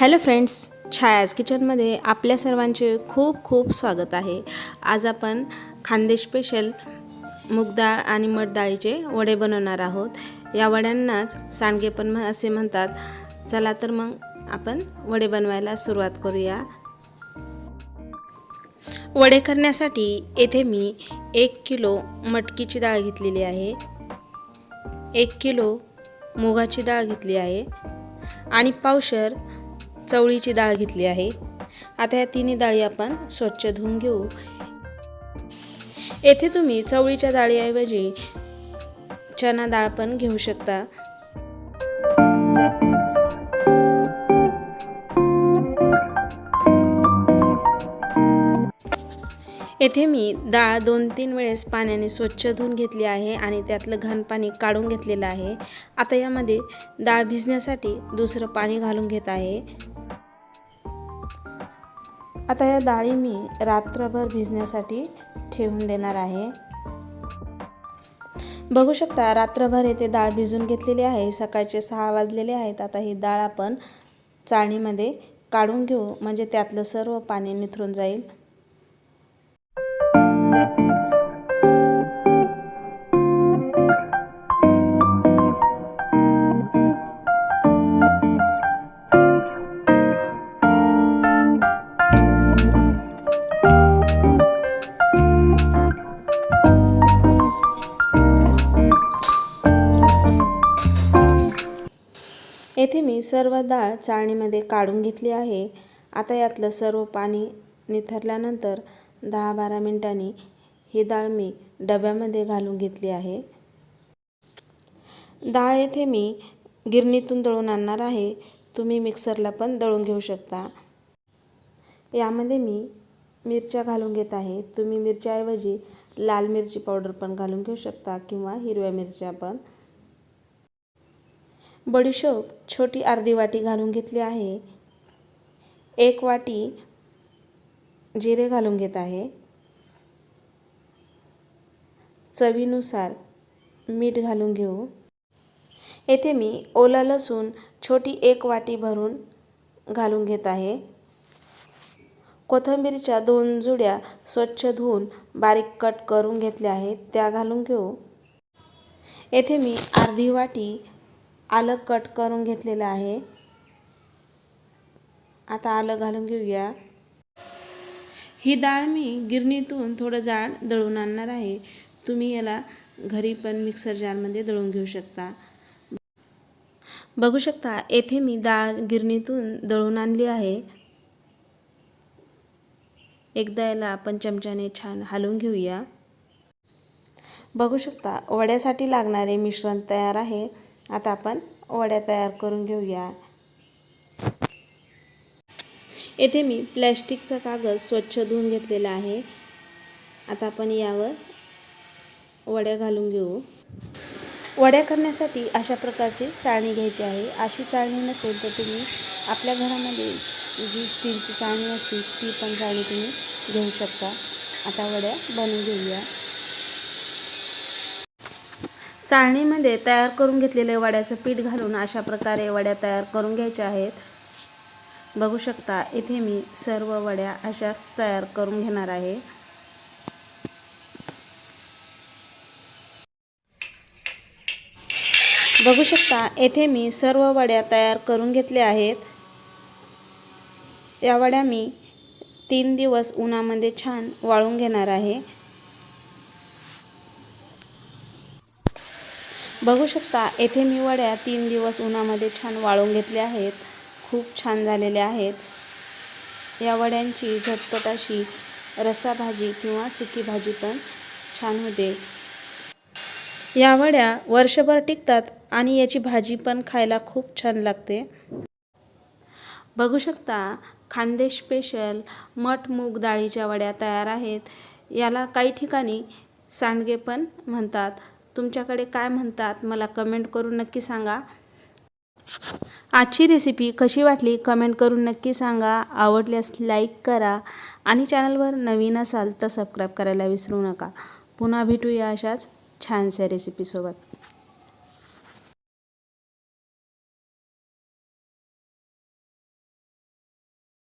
Hello friends छायाज किचनमध्ये आपल्या सर्वांचे खूप खूप स्वागत आहे. आज आपण खानदेश स्पेशल मूगडाळ आणि मठडाळीचे वडे बनवणार आहोत. या वड्यांनाच सांडगे पण असे म्हणतात. चला तर मग आपण वडे बनवायला सुरुवात करूया. वडे करण्यासाठी येथे मी एक किलो मटकीची डाळ घेतलेली आहे. एक किलो मुगाची डाळ घेतली आहे. आणि पावशर चवळीची डाळ घेतली आहे. आता या तिन्ही डाळी आपण स्वच्छ धुवून घेऊ. येथे तुम्ही चवळीच्या डाळीऐवजी चना डाळ पण घेऊ शकता. येथे मी डाळ दोन तीन वेळेस पाण्याने स्वच्छ धुवून घेतली आहे आणि त्यातलं घाण पाणी काढून घेतलेलं आहे. आता यामध्ये डाळ भिजण्यासाठी दुसरं पाणी घालून घेत आहे. आता या डाळी मी रात्रभर भिजण्यासाठी ठेवून देणार आहे. बघू शकता रात्रभर येथे डाळ भिजून घेतलेली आहे. सकाळचे सहा वाजलेले आहेत. आता ही डाळ आपण चाळणीमध्ये काढून घेऊ. म्हणजे त्यातलं सर्व पाणी निथरून जाईल. येथे मी सर्व डाळ चाळणीमध्ये काढून घेतली आहे. आता यातलं सर्व पाणी निथरल्यानंतर दहा बारा मिनिटांनी ही डाळ मी डब्यामध्ये घालून घेतली आहे. डाळ येथे मी गिरणीतून दळून आणणार आहे. तुम्ही मिक्सरला पण दळून घेऊ शकता. यामध्ये मी मिरच्या घालून घेत आहे. तुम्ही मिरच्याऐवजी लाल मिरची पावडर पण घालून घेऊ शकता किंवा हिरव्या मिरच्या पण. बडीशोप छोटी अर्धी वाटी घालून घेतली आहे. एक वाटी जिरे घालून घेत आहे. चवीनुसार मीठ घालून घेऊ. येथे मी ओला लसूण छोटी एक वाटी भरून घालून घेत आहे. कोथिंबीरच्या दोन जुड्या स्वच्छ धुवून बारीक कट करून घेतल्या आहेत त्या घालून घेऊ. येथे मी अर्धी वाटी आलं कट करून घेतलेलं आहे. आता आलं घालून घेऊया. ही डाळ मी गिरणीतून थोडं जाड दळून आणणार आहे. तुम्ही याला घरी पण मिक्सर जारमध्ये दळून घेऊ शकता. बघू शकता येथे मी डाळ गिरणीतून दळून आणली आहे. एकदा याला आपण चमच्याने छान हलवून घेऊया. बघू शकता वड्यासाठी लागणारे मिश्रण तयार आहे. आता आपण वड्या तयार करून घेऊया. येथे मी प्लॅस्टिकचा कागद स्वच्छ धुवून घेतलेला आहे. आता आपण यावर वड्या घालून घेऊ. वड्या करण्यासाठी अशा प्रकारची चाळणी घ्यायची आहे. अशी चाळणी नसेल तर तुम्ही आपल्या घरामध्ये जी स्टीलची चाळणी असते ती पण चाळणी तुम्ही घेऊ शकता. आता वड्या बनवून घेऊया. चाळणीमध्ये तयार करून घेतलेले वड्याचं पीठ घालून अशा प्रकारे वड्या तयार करून घ्यायच्या आहेत. बघू शकता इथे मी सर्व वड्या अशाच तयार करून घेणार आहे. बघू शकता येथे मी सर्व वड्या तयार करून घेतल्या आहेत. या वड्या मी तीन दिवस उन्हामध्ये छान वाळून घेणार आहे. बघू शकता येथे मी वड्या तीन दिवस उन्हामध्ये छान वाळून घेतल्या आहेत. खूप छान झालेल्या आहेत. या वड्यांची झटपट अशी रसाभाजी किंवा सुकी भाजी पण छान होते. या वड्या वर्षभर टिकतात आणि याची भाजी पण खायला खूप छान लागते. बघू शकता खानदेश स्पेशल मठ मूग डाळीच्या वड्या तयार आहेत. याला काही ठिकाणी सांडगे पण म्हणतात. तुमच्याकडे काय म्हणतात मला कमेंट करून नक्की सांगा. आजची रेसिपी कशी वाटली कमेंट करून नक्की सांगा. आवडल्यास लाईक करा आणि चॅनलवर नवीन असाल तर सबस्क्राईब करायला विसरू नका. पुन्हा भेटूया अशाच छानशा रेसिपीसोबत